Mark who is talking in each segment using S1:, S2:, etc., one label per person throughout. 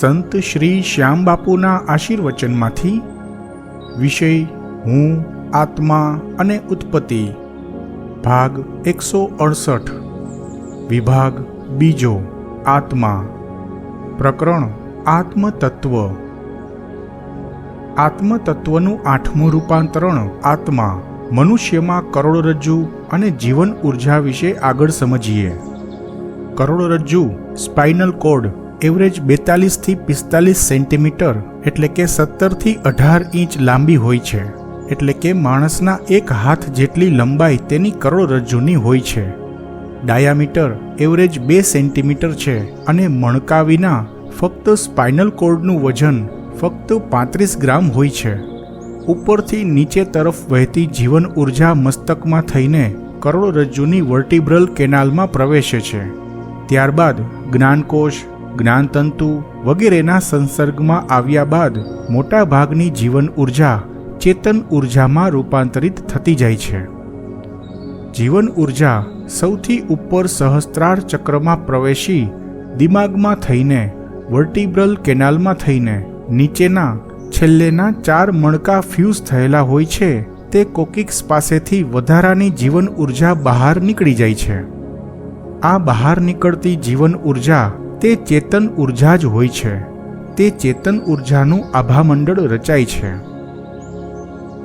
S1: સંત શ્રી શ્યામબાપુના આશીર્વચનમાંથી વિષય હું, આત્મા અને ઉત્પત્તિ, ભાગ એકસો અડસઠ, વિભાગ બીજો, આત્મા, પ્રકરણ આત્મતત્વ. આત્મતત્વનું આઠમું રૂપાંતરણ આત્મા, મનુષ્યમાં કરોડરજ્જુ અને જીવન ઊર્જા વિશે આગળ સમજીએ. કરોડરજ્જુ, સ્પાઇનલ કોડ એવરેજ બેતાલીસથી પિસ્તાલીસ સેન્ટીમીટર એટલે કે સત્તરથી અઢાર ઇંચ લાંબી હોય છે. એટલે કે માણસના એક હાથ જેટલી લંબાઈ તેની કરોડરજ્જુની હોય છે. ડાયામીટર એવરેજ બે સેન્ટીમીટર છે અને મણકા વિના ફક્ત સ્પાઇનલ કોર્ડનું વજન ફક્ત પાંત્રીસ ગ્રામ હોય છે. ઉપરથી નીચે તરફ વહેતી જીવન ઊર્જા મસ્તકમાં થઈને કરોડરજ્જુની વર્ટિબ્રલ કેનાલમાં પ્રવેશે છે. ત્યારબાદ જ્ઞાનકોશ જ્ઞાનતંતુ વગેરેના સંસર્ગમાં આવ્યા બાદ મોટા ભાગની જીવન ઊર્જા ચેતન ઉર્જામાં રૂપાંતરિત થતી જાય છે. જીવન ઊર્જા સૌથી ઉપર સહસ્ત્રાર ચક્રમાં પ્રવેશી દિમાગમાં થઈને, વર્ટિબ્રલ કેનાલમાં થઈને, નીચેના, છેલ્લેના ચાર મણકા ફ્યુઝ થયેલા હોય છે, તે કોકિક્સ પાસેથી વધારાની જીવન ઊર્જા બહાર નીકળી જાય છે. આ બહાર નીકળતી જીવન ઊર્જા તે ચેતન ઊર્જા જ હોય છે. તે ચેતન ઉર્જાનું આભામંડળ રચાય છે.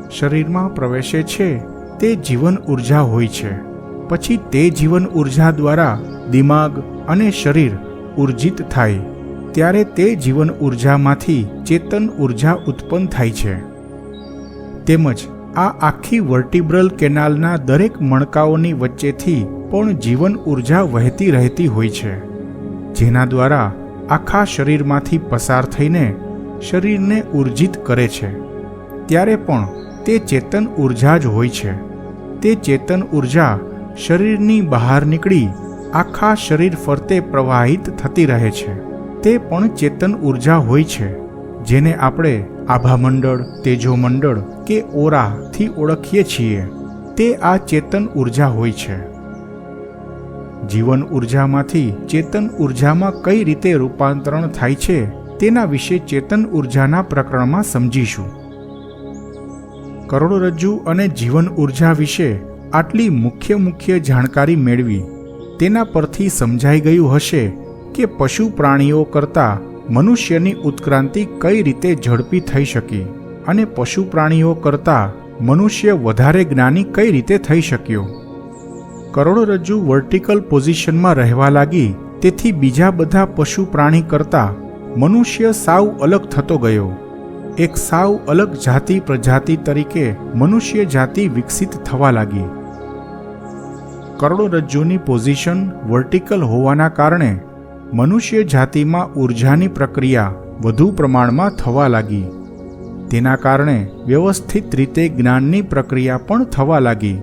S1: શરીરમાં પ્રવેશે છે, તે જીવન ઊર્જા હોય છે. પછી તે જીવન ઊર્જા દ્વારા દિમાગ અને શરીર ઉર્જિત થાય. ત્યારે તે જીવન ઉર્જામાંથી ચેતન ઊર્જા ઉત્પન્ન થાય છે. તેમજ આ આખી વર્ટિબ્રલ કેનાલના દરેક મણકાઓની વચ્ચેથી પણ જીવન ઊર્જા વહેતી રહેતી હોય છે. જેના દ્વારા આખા શરીરમાંથી પસાર થઈને શરીરને ઉર્જિત કરે છે. ત્યારે પણ તે ચેતન ઊર્જા જ હોય છે. તે ચેતન ઊર્જા શરીરની બહાર નીકળી આખા શરીર ફરતે પ્રવાહિત થતી રહે છે. તે પણ ચેતન ઊર્જા હોય છે, જેને આપણે આભામંડળ, તેજોમંડળ કે ઓરાથી ઓળખીએ છીએ. તે આ ચેતન ઊર્જા હોય છે. જીવન ઉર્જામાંથી ચેતન ઉર્જામાં કઈ રીતે રૂપાંતરણ થાય છે, તેના વિશે ચેતન ઉર્જાના પ્રકરણમાં સમજીશું. કરોડરજ્જુ અને જીવન ઊર્જા વિશે આટલી મુખ્ય મુખ્ય જાણકારી મેળવી, તેના પરથી સમજાઈ ગયું હશે કે પશુ પ્રાણીઓ કરતાં મનુષ્યની ઉત્ક્રાંતિ કઈ રીતે ઝડપી થઈ શકી અને પશુ પ્રાણીઓ કરતાં મનુષ્ય વધારે જ્ઞાની કઈ રીતે થઈ શક્યો. કરોડરજ્જુ વર્ટિકલ પોઝિશનમાં રહેવા લાગી. તેથી બીજા બધા પશુ પ્રાણી કરતાં મનુષ્ય સાવ અલગ થતો ગયો. એક સાવ અલગ જાતિ પ્રજાતિ તરીકે મનુષ્ય જાતિ વિકસિત થવા લાગી. કરોડરજ્જુની પોઝિશન વર્ટિકલ હોવાના કારણે મનુષ્ય જાતિમાં ઉર્જાની પ્રક્રિયા વધુ પ્રમાણમાં થવા લાગી. તેના કારણે વ્યવસ્થિત રીતે જ્ઞાનની પ્રક્રિયા પણ થવા લાગી.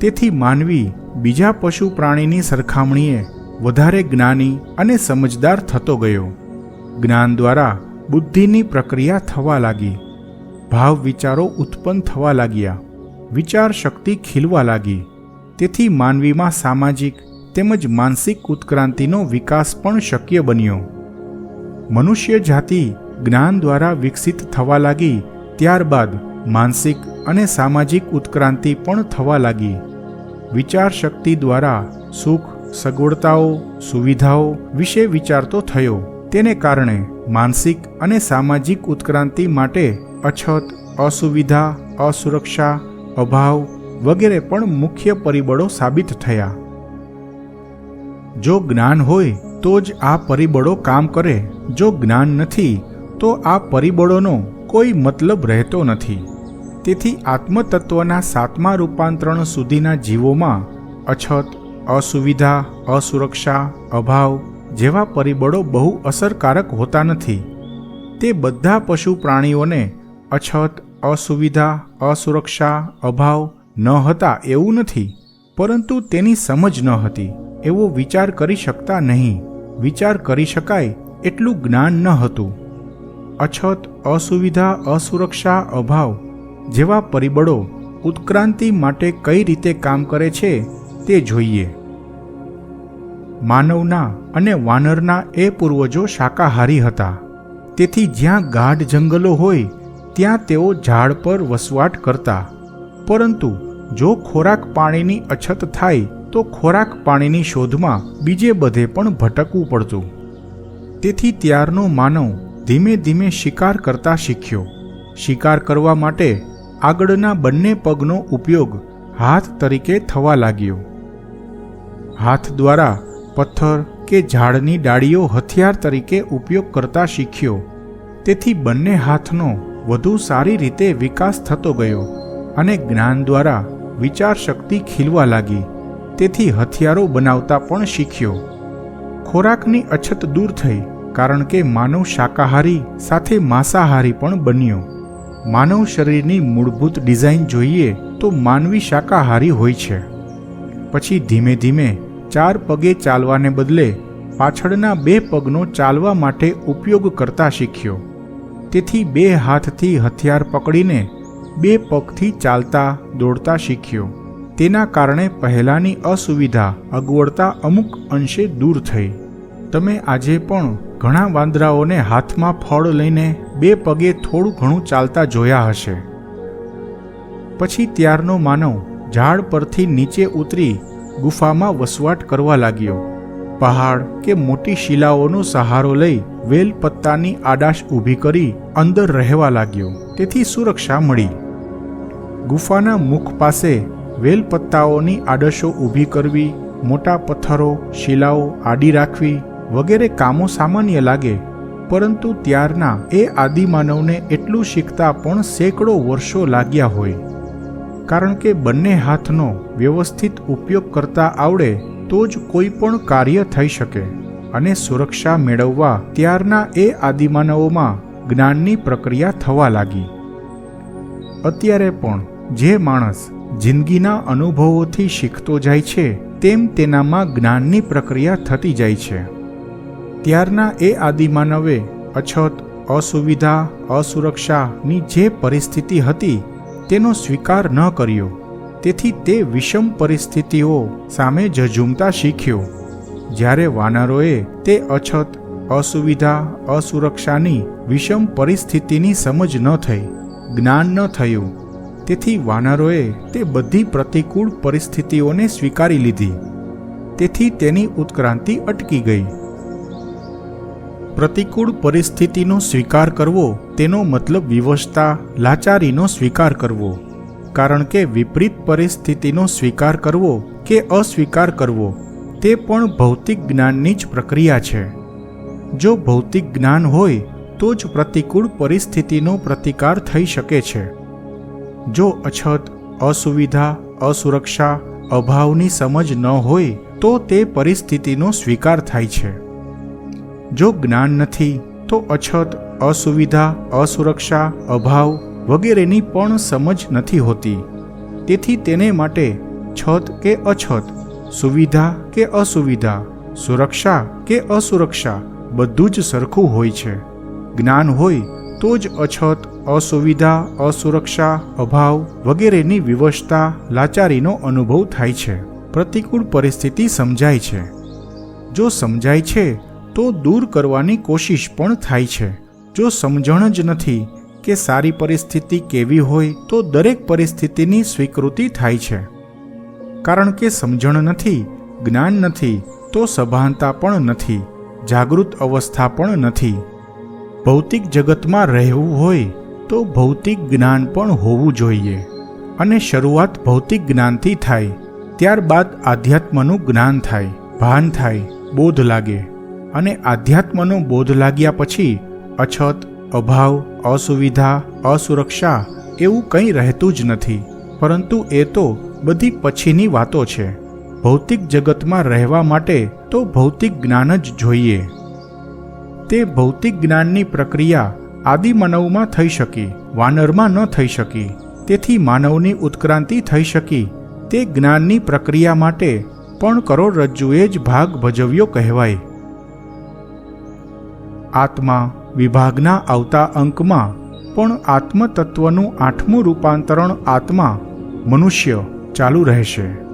S1: તેથી માનવી બીજા પશુ પ્રાણીની સરખામણીએ વધારે જ્ઞાની અને સમજદાર થતો ગયો. જ્ઞાન દ્વારા બુદ્ધિની પ્રક્રિયા થવા લાગી. ભાવ વિચારો ઉત્પન્ન થવા લાગ્યા. વિચાર શક્તિ ખીલવા લાગી. તેથી માનવીમાં સામાજિક તેમજ માનસિક ઉત્ક્રાંતિનો વિકાસ પણ શક્ય બન્યો. મનુષ્ય જાતિ જ્ઞાન દ્વારા વિકસિત થવા લાગી, ત્યારબાદ માનસિક અને સામાજિક ઉત્ક્રાંતિ પણ થવા લાગી. વિચાર શક્તિ દ્વારા સુખ, સગવડતાઓ, સુવિધાઓ વિશે વિચારતો થયો. તેને કારણે માનસિક અને સામાજિક ઉત્ક્રાંતિ માટે અછત, અસુવિધા, અસુરક્ષા, અભાવ વગેરે પણ મુખ્ય પરિબળો સાબિત થયા. જો જ્ઞાન હોય, તો જ આ પરિબળો કામ કરે. જો જ્ઞાન નથી, તો આ પરિબળોનો કોઈ મતલબ રહેતો નથી. તેથી આત્મતત્વના સાતમા રૂપાંતરણ સુધીના જીવોમાં અછત, અસુવિધા, અસુરક્ષા, અભાવ જેવા પરિબળો બહુ અસરકારક હોતા નથી. તે બધા પશુ પ્રાણીઓને અછત, અસુવિધા, અસુરક્ષા, અભાવ ન હતા એવું નથી, પરંતુ તેની સમજ ન હતી. એવો વિચાર કરી શકતા નહીં. વિચાર કરી શકાય એટલું જ્ઞાન ન હતું. અછત, અસુવિધા, અસુરક્ષા, અભાવ જેવા પરિબળો ઉત્ક્રાંતિ માટે કઈ રીતે કામ કરે છે તે જોઈએ. માનવના અને વાનરના એ પૂર્વજો શાકાહારી હતા. તેથી જ્યાં ગાઢ જંગલો હોય, ત્યાં તેઓ ઝાડ પર વસવાટ કરતા. પરંતુ જો ખોરાક પાણીની અછત થાય, તો ખોરાક પાણીની શોધમાં બીજે બધે પણ ભટકવું પડતું. તેથી ત્યારનો માનવ ધીમે ધીમે શિકાર કરતા શીખ્યો. શિકાર કરવા માટે આગળના બંને પગનો ઉપયોગ હાથ તરીકે થવા લાગ્યો. હાથ દ્વારા પથ્થર કે ઝાડની ડાળીઓ હથિયાર તરીકે ઉપયોગ કરતા શીખ્યો. તેથી બંને હાથનો વધુ સારી રીતે વિકાસ થતો ગયો અને જ્ઞાન દ્વારા વિચાર શક્તિ ખીલવા લાગી. તેથી હથિયારો બનાવતા પણ શીખ્યો. ખોરાકની અછત દૂર થઈ કારણ કે માનવ શાકાહારી સાથે માંસાહારી પણ બન્યો. માનવ શરીરની મૂળભૂત ડિઝાઇન જોઈએ તો માનવી શાકાહારી હોય છે. પછી ધીમે ધીમે ચાર પગે ચાલવાને બદલે પાછળના બે પગનો ચાલવા માટે ઉપયોગ કરતા શીખ્યો. તેથી બે હાથથી હથિયાર પકડીને બે પગથી ચાલતા દોડતા શીખ્યો. તેના કારણે પહેલાંની અસુવિધા અગવડતા અમુક અંશે દૂર થઈ. તમે આજે પણ ઘણા વાંદરાઓને હાથમાં ફળ લઈને બે પગે થોડું ઘણું ચાલતા જોયા હશે. પછી ત્યારનો માનવ ઝાડ પરથી નીચે ઉતરી ગુફામાં વસવાટ કરવા લાગ્યો. પહાડ કે મોટી શિલાઓનો સહારો લઈ વેલ પત્તાની આડાશ ઊભી કરી અંદર રહેવા લાગ્યો. તેથી સુરક્ષા મળી. ગુફાના મુખ પાસે વેલ પત્તાઓની આડશો ઊભી કરવી, મોટા પથ્થરો, શિલાઓ આડી રાખવી વગેરે કામો સામાન્ય લાગે પરંતુ ત્યારના એ આદિમાનવને એટલું શીખતા પણ સેંકડો વર્ષો લાગ્યા હોય. કારણ કે બંને હાથનો વ્યવસ્થિત ઉપયોગ કરતા આવડે તો જ કોઈ પણ કાર્ય થઈ શકે અને સુરક્ષા મેળવવા ત્યારના એ આદિમાનવોમાં જ્ઞાનની પ્રક્રિયા થવા લાગી. અત્યારે પણ જે માણસ જિંદગીના અનુભવોથી શીખતો જાય છે, તેમ તેનામાં જ્ઞાનની પ્રક્રિયા થતી જાય છે. ત્યારના એ આદિમાનવે અછત, અસુવિધા, અસુરક્ષાની જે પરિસ્થિતિ હતી, તેનો સ્વીકાર ન કર્યો. તેથી તે વિષમ પરિસ્થિતિઓ સામે ઝઝૂમતા શીખ્યો. જ્યારે વાનરોએ તે અછત, અસુવિધા, અસુરક્ષાની વિષમ પરિસ્થિતિની સમજ ન થઈ, જ્ઞાન ન થયું. તેથી વાનરોએ તે બધી પ્રતિકૂળ પરિસ્થિતિઓને સ્વીકારી લીધી. તેથી તેની ઉત્ક્રાંતિ અટકી ગઈ. પ્રતિકૂળ પરિસ્થિતિનો સ્વીકાર કરવો, તેનો મતલબ વિવશતા, લાચારીનો સ્વીકાર કરવો. કારણ કે વિપરીત પરિસ્થિતિનો સ્વીકાર કરવો કે અસ્વીકાર કરવો, તે પણ ભૌતિક જ્ઞાનની જ પ્રક્રિયા છે. જો ભૌતિક જ્ઞાન હોય, તો જ પ્રતિકૂળ પરિસ્થિતિનો પ્રતિકાર થઈ શકે છે. જો અછત, અસુવિધા, અસુરક્ષા, અભાવની સમજ ન હોય, તો તે પરિસ્થિતિનો સ્વીકાર થાય છે. જો જ્ઞાન નથી, તો અછત, અસુવિધા, અસુરક્ષા, અભાવ વગેરેની પણ સમજ નથી હોતી. તેથી તેને માટે છત કે અછત, સુવિધા કે અસુવિધા, સુરક્ષા કે અસુરક્ષા બધું જ સરખું હોય છે. જ્ઞાન હોય તો જ અછત, અસુવિધા, અસુરક્ષા, અભાવ વગેરેની વિવશતા, લાચારીનો અનુભવ થાય છે. પ્રતિકૂળ પરિસ્થિતિ સમજાય છે. જો સમજાય છે તો દૂર કરવાની કોશિશ પણ થાય છે. જો સમજણ જ નથી કે સારી પરિસ્થિતિ કેવી હોય, તો દરેક પરિસ્થિતિની સ્વીકૃતિ થાય છે. કારણ કે સમજણ નથી, જ્ઞાન નથી, તો સભાનતા પણ નથી, જાગૃત અવસ્થા પણ નથી. ભૌતિક જગતમાં રહેવું હોય, તો ભૌતિક જ્ઞાન પણ હોવું જોઈએ. અને શરૂઆત ભૌતિક જ્ઞાનથી થાય, ત્યારબાદ આધ્યાત્મનું જ્ઞાન થાય, ભાન થાય, બોધ લાગે. અને આધ્યાત્મનો બોધ લાગ્યા પછી અછત, અભાવ, અસુવિધા, અસુરક્ષા એવું કંઈ રહેતું જ નથી. પરંતુ એ તો બધી પછીની વાતો છે. ભૌતિક જગતમાં રહેવા માટે તો ભૌતિક જ્ઞાન જ જોઈએ. તે ભૌતિક જ્ઞાનની પ્રક્રિયા આદિમાનવમાં થઈ શકી, વાનરમાં ન થઈ શકી. તેથી માનવની ઉત્ક્રાંતિ થઈ શકી. તે જ્ઞાનની પ્રક્રિયા માટે પણ કરોડરજ્જુએ જ ભાગ ભજવ્યો કહેવાય. આત્મા વિભાગના આવતા અંકમાં પણ આત્મતત્વનું આઠમું રૂપાંતરણ આત્મા મનુષ્ય ચાલુ રહેશે.